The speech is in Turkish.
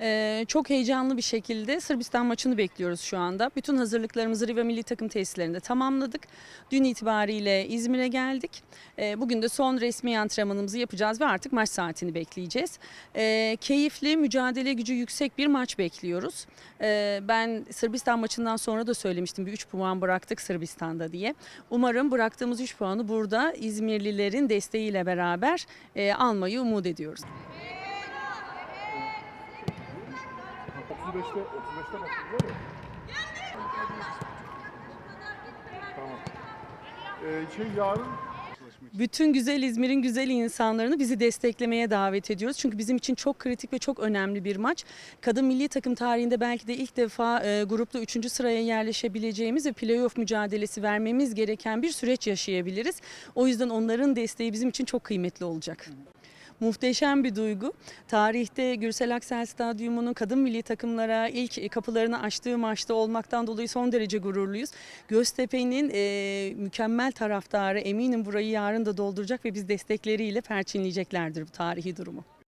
Ee, çok heyecanlı bir şekilde Sırbistan maçını bekliyoruz şu anda. Bütün hazırlıklarımızı Riva Milli Takım tesislerinde tamamladık. Dün itibariyle İzmir'e geldik. Ee, bugün de son resmi antrenmanımızı yapacağız ve artık maç saatini bekleyeceğiz. Ee, keyifli, mücadele gücü yüksek bir maç bekliyoruz. Ben Sırbistan maçından sonra da söylemiştim bir 3 puan bıraktık Sırbistan'da diye. Umarım bıraktığımız 3 puanı burada İzmirlilerin desteğiyle beraber e, almayı umut ediyoruz. 35'te 35'te başladı değil mi? Tamam. Ee, şey yarın Bütün güzel İzmir'in güzel insanlarını bizi desteklemeye davet ediyoruz. Çünkü bizim için çok kritik ve çok önemli bir maç. Kadın milli takım tarihinde belki de ilk defa e, grupta 3. sıraya yerleşebileceğimiz ve playoff mücadelesi vermemiz gereken bir süreç yaşayabiliriz. O yüzden onların desteği bizim için çok kıymetli olacak. Muhteşem bir duygu. Tarihte Gürsel Aksel Stadyumu'nun kadın milli takımlara ilk kapılarını açtığı maçta olmaktan dolayı son derece gururluyuz. Göztepe'nin e, mükemmel taraftarı eminim burayı yarın da dolduracak ve biz destekleriyle perçinleyeceklerdir bu tarihi durumu.